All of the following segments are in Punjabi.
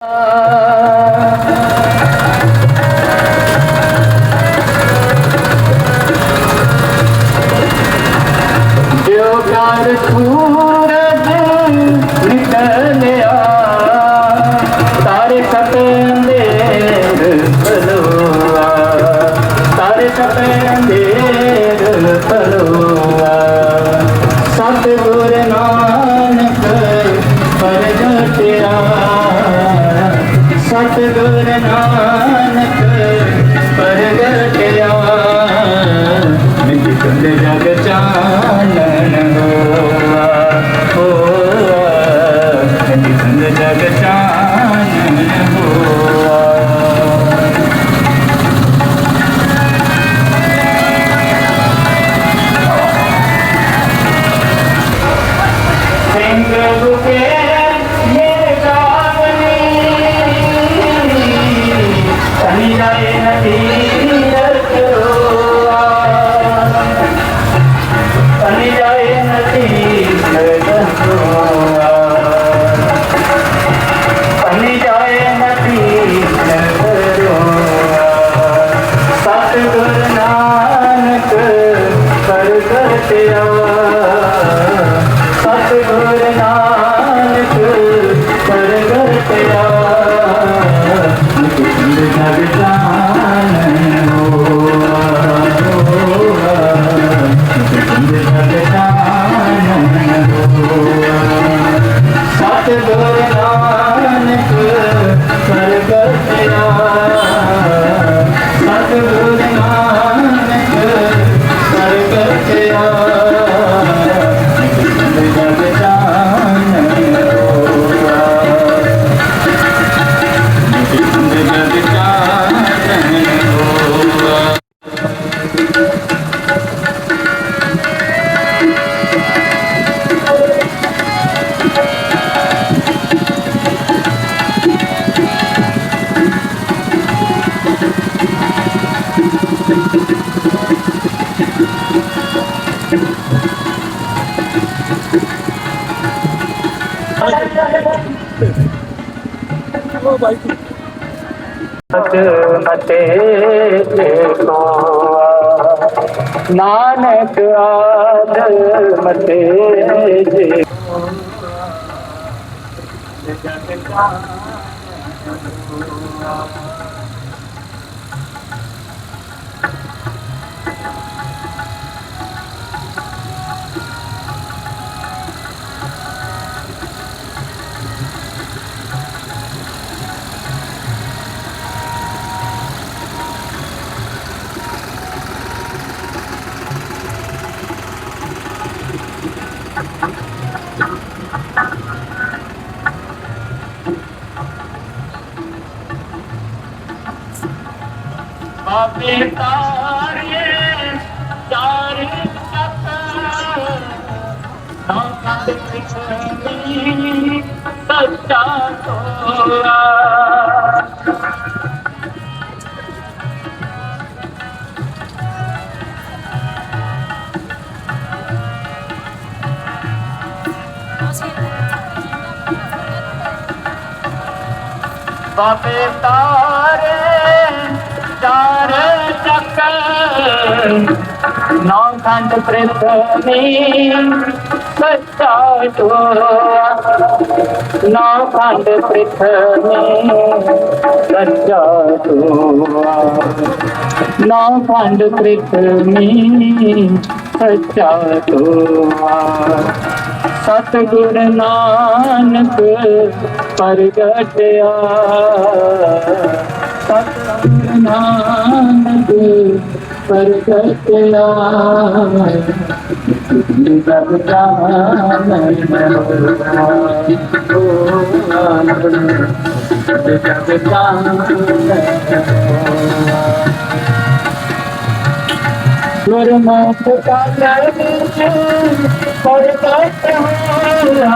ਜੋ ਸਤਿਗੁਰ ਮਤੇ ਕੋਆ ਨਾਨਕ ਆਦ ਮਤੇ ਜੇ। ਆਪੇ ਤਾਰੇ ਤਾਰੇ ਤਤ। ਨਾ ਕੰਦ ਪਿਛਲੀ ਸੱਚਾ ਤੋਆ ਬਾਪੇ ਤਾਰੇ ਚਾਰੇ ਨੌ ਖੰਡ ਪ੍ਰਿਥਵੀ ਸੱਚਾ ਟੋਆ ਨੌ ਖੰਡ ਪ੍ਰਿਥਵੀ ਸੱਚਾ ਟੋਆ ਨੌ ਖੰਡ ਪ੍ਰਿਥਵੀ ਸੱਚਾ ਟੋਆ ਸਤਿਗੁਰ ਨਾਨਕ ਪ੍ਰਗਟਿਆ। ਸਤਿਗੁਰ ਨਾਨਕ ਪ੍ਰਗਟਿਆ ਜਗ ਜਾਣਨ ਜਗ ਜਾਣਨ ਗੁਰਮੁਖ ਕਾਲਰ ਵਿੱਚ ਪਰਗਟ ਹੋਇਆ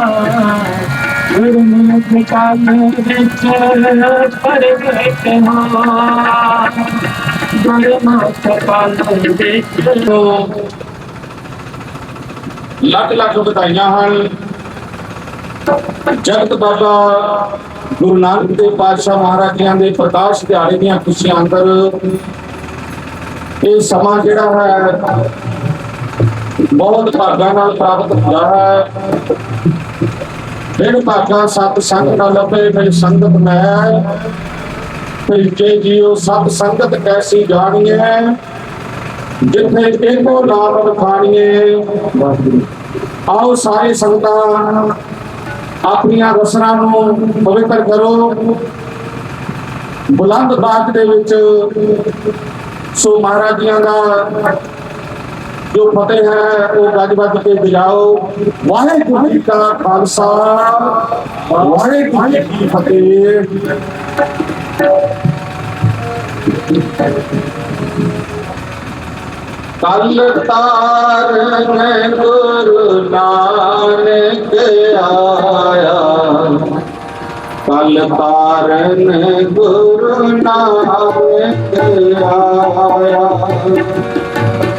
ਗੁਰਮੁਖ ਕਾਲਰ ਵਿੱਚ ਪਰਗਟ ਹੋਇਆ ਗੁਰਮੁਖ ਕਾਲਰ ਵਿੱਚ ਲੱਖ ਲੱਖ ਵਧਾਈਆਂ ਹਨ। ਜਗਤ ਬਾਬਾ ਗੁਰੂ ਨਾਨਕ ਦੇਵ ਪਾਤਸ਼ਾਹ ਮਹਾਰਾਜਾਂ ਦੇ ਪ੍ਰਕਾਸ਼ ਦਿਹਾੜੇ ਦੀਆਂ ਖੁਸ਼ੀਆਂ ਅੰਦਰ ਇਹ ਸਮਾਂ ਜਿਹੜਾ ਹੈ, ਬਹੁਤ ਭਾਗਾਂ ਨਾਲ ਪ੍ਰਾਪਤ ਹੁੰਦਾ ਹੈ। ਫਿਰ ਭਾਗਾਂ ਸਤ ਸੰਗ ਨਾਲ ਲੱਭੇ ਫਿਰ ਸੰਗਤ ਮੈਂ ਫਿਰ ਜੀਓ ਸਤ ਸੰਗਤ ਕੈਸੀ ਜਾਣੀਏ ਜਿੱਥੇ ਇਹੋ ਨਾਮ ਰਖਾਣੀਏ ਆਓ ਸਾਰੇ ਸੰਗਤਾਂ, ਆਪਣੀਆਂ ਰਸਨਾ ਨੂੰ ਪਵਿੱਤਰ ਕਰੋ। ਬੁਲੰਦ ਬਾਗ ਦੇ ਵਿੱਚ ਸੋ ਮਹਾਰਾਜੀਆਂ ਦਾ ਜੋ ਫਤਿਹ ਹੈ, ਉਹ ਗੱਜ ਵੱਜ ਕੇ ਵਜਾਓ ਵਾਹਿਗੁਰੂ ਜੀ ਕਾ ਖਾਲਸਾ, ਵਾਹਿਗੁਰੂ ਜੀ ਕੀ ਫਤਿਹ। ਕਲ ਤਾਰ ਗੁਰੂ ਨਾਨਕ ਆਇਆ। ਕਲ ਤਾਰਨ ਗੁਰੂ ਨਾਨਕ ਆਇਆ ਕਲ ਤਾਰਨ ਗੁਰੂ ਨਾਨਕ ਆਇਆ।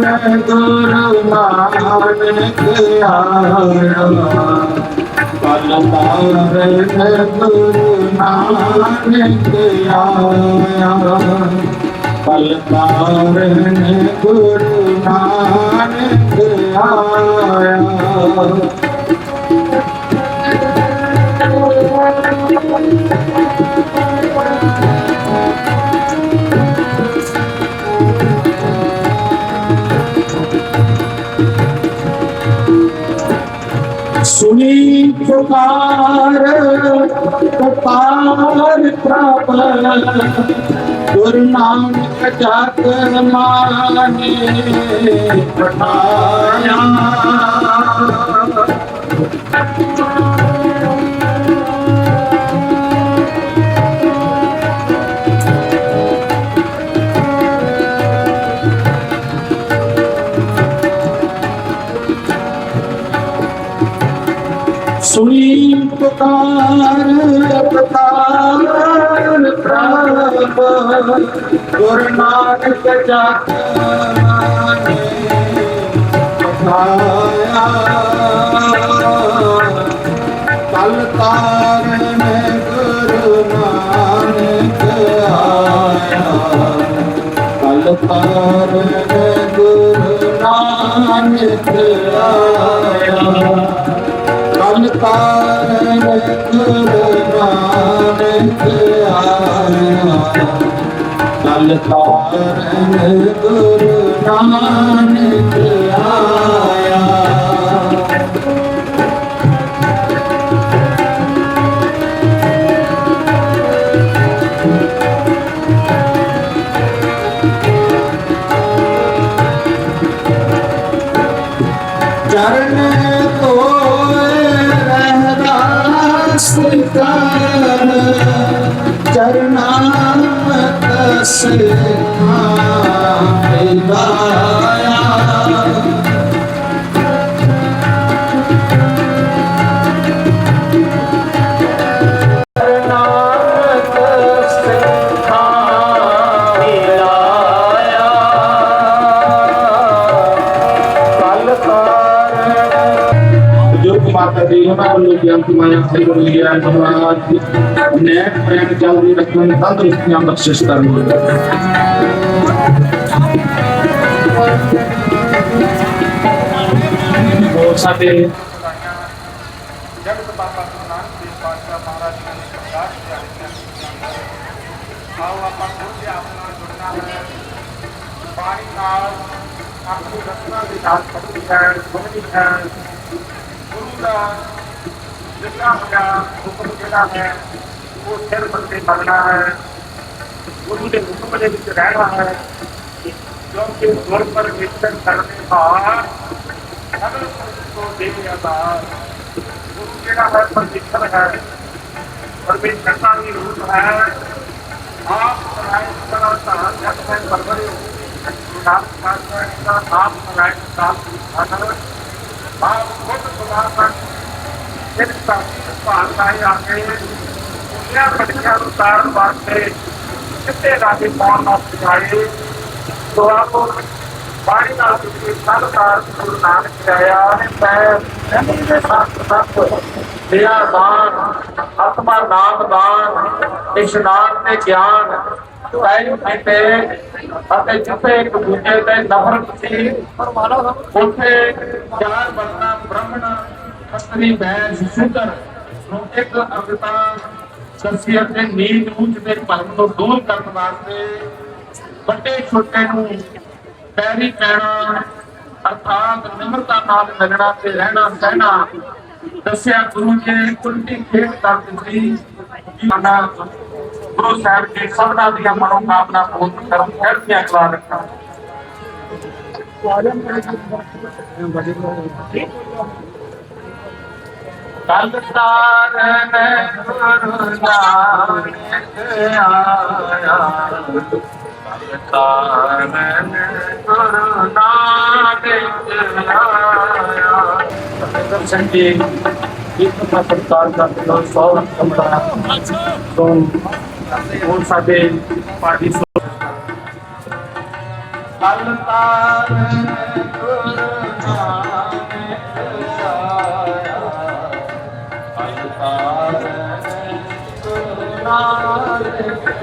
گر نه آيا ڪلهه پار گرو نه آهيان ڪلهه ਪਾਰ ਪੁਕਾਰ ਪ੍ਰਭ। ਗੁਰੂ ਨਾਨਕ ਜਗ ਮਾਨੇ ਪਠਾਇਆ। ਗੁਰੂ ਨਾਨਕ ਜਗ ਮਾਨੇ ਪਠਾਇਆ ਕਲ ਤਾਰਨ ਗੁਰੂ ਆਇਆ ਕਲ ਤਾਰਨ ਗੁਰੂ ਨਾਨਕ ਆਇਆ ਕਲ ਤਾਰਨ ਗੁਰੂ ਆਇਆ। ਕਲ ਤਾਰਨ ਗੁਰੂ ਨਾਨਕ ਆਇਆ ਕਸ ਮਿਲਾਇਆ ਮਾਤਾ ਜੀ ਉਹਨਾਂ ਵੱਲੋਂ ਬੇਨਤੀ ਮਾਇਆ ਸ੍ਰੀ ਗੁਰੂ ਜੀ ਮਹਾਰਾਜ ਨੈਕ ਪ੍ਰੇਮ ਜਲਦੀ ਰੱਖਣ ਤੰਦਰੁਸਤੀਆਂ ਬਖਸ਼ਿਸ਼ ਕਰਨ ਉਹ ਸਾਡੇ ਜਗਤ ਬਾਬਾ ਗੁਰੂ ਨਾਨਕ ਦੇਵ ਪਾਤਸ਼ਾਹ ਮਹਾਰਾਜ ਜੀ ਨੇ ਪ੍ਰਕਾਸ਼ ਦਿਹਾੜੇ ਆਓ ਆਪਾਂ ਖੁਦ ਆਪ ਨਾਲ ਜੁੜਨਾ ਹੈ ਪਾਣੀ ਨਾਲ ਆਪਣੀ ਰਸਨਾ ਦੇ ਨਾਲ ਪੜ੍ਹਦੀ ਹੈ ਸੁਣਦੀ ਹੈ ਗੁਰੂ ਦਾ ਜਿੱਦਾਂ ਹੋਇਆ ਹੁਕਮ ਜਿਹੜਾ ਹੈ, ਉਹ ਸਿਰ ਬੰਦੇ ਕਰਨਾ ਹੈ, ਗੁਰੂ ਦੇ ਹੁਕਮ ਦੇ ਵਿੱਚ ਰਹਿਣਾ ਹੈ। ਕਿਉਂਕਿ ਗੁਰ ਪਰ ਵਿਚਰਨ ਕਰਨੇ ਭਾਰ ਸਗਲ ਪੁਰਖ ਕੋ ਦੇਵਿਆ ਦਾ ਗੁਰੂ ਜਿਹੜਾ ਹੈ ਪਰਮੇਸ਼ਰ ਹੈ। ਪਰਮੇਸ਼ਰਤਾ ਦੀ ਰੂਪ ਹੈ। ਆਪ ਸਰਾਇ ਕਰਾ ਤਾਂ ਜਗ ਮੈਂ ਪਰਵਰੇ ਆਪ ਸਾਥ ਦਾ ਆਪ ਸਰਾਇ ਦਾ ਅਨਰ ਆਪ ਖੁਦ ਖੁਦਾ ਤੱਕ ਇਸ ਦਾ ਆ ਕੇ ਦੁਨੀਆ ਪਟਿਆ ਉਤਾਰਨ ਵਾਸਤੇ ਕਿਤੇ ਰਾਜੇ ਪਾਉਣ ਵਾਸਤੇ ਆਏ ਸੋ ਬਾਣੀ ਨਾਲ ਤੁਸੀਂ ਸੰਸਾਰ ਗੁਰੂ ਨਾਨਕ ਆਇਆ। ਮੈਂ ਨਹੀਂ ਦੇ ਸਾਥ ਸਾਥ ਦਿਆ ਦਾਨ, ਆਤਮਾ ਨਾਮ ਦਾਨ ਇਸ਼ਨਾਨ ਤੇ ਗਿਆਨ। ਕਾਇਮ ਕੀਤੇ ਅਤੇ ਜਿੱਥੇ ਇੱਕ ਦੂਜੇ ਤੇ ਨਫ਼ਰਤ ਸੀ, ਉੱਥੇ ਚਾਰ ਵਰਨਾ ਬ੍ਰਾਹਮਣ ਖੱਤਰੀ ਬੈਸ ਸ਼ੂਦਰ ਨੂੰ ਇੱਕ ਅਵਤਾਰ ਸ਼ਖਸੀਅਤ ਦੇ ਨੀਚ ਉੱਚ ਦੇ ਭਰਮ ਤੋਂ ਦੂਰ ਕਰਨ ਵਾਸਤੇ ਵੱਡੇ ਛੋਟੇ ਨੂੰ ਪੈਰੀ ਪੈਣਾ, ਅਰਥਾਤ ਨਿਮਰਤਾ ਨਾਲ ਮਿਲਣਾ ਤੇ ਰਹਿਣਾ ਸਹਿਣਾ ਦੱਸਿਆ ਗੁਰੂ ਜੀ ਨੇ ਖੇਡ ਕਰ ਦਿੱਤੀ। ਮਾਨਾ ਗੁਰੂ ਸਾਹਿਬ ਜੀ ਸਭਨਾ ਦੀਆਂ ਮਨੋਕਾਮਨਾ ਪੂਰਨ ਕਰਨ, ਚੜ੍ਹਦੀਆਂ ਕਲਾ ਰੱਖਣ। ਕੱਲ ਤਾਰਨ ਗੁਰੂ ਨਾਨਕ ਆਇਆ ਕੱਲ ਤਾਰਨ ਗੁਰੂ ਨਾਨਕ ਆਇਆ ਦਰਸ਼ਨ ਜੀ ਇੱਕ ਦਾ ਪ੍ਰਕਾਰ ਦਾ ਦਿਲੋਂ ਸੌ ਕਮਰਾ ਤੋਂ ਉਹ ਸਾਡੇ ਪਾਰਟੀ ਕੱਲ ਤਾਰਨ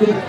Gracias.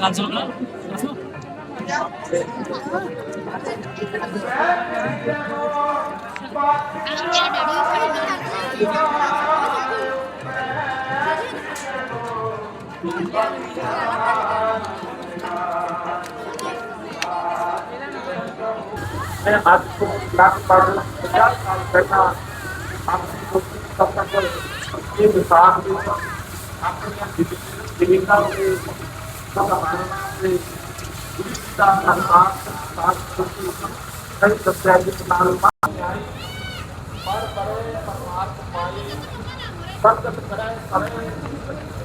গাছগুলো আমি যারা দাঁড়িয়ে मैं आपको लाख पालन पचास साल करना आपकी कोशिश करता कर ये विश्वास दूंगा आपने जीविका से समाधान से जीविका संसार साथ खुशी कई सत्याग्रह प्रदान पर करें परमार्थ पाए सत्य करें करें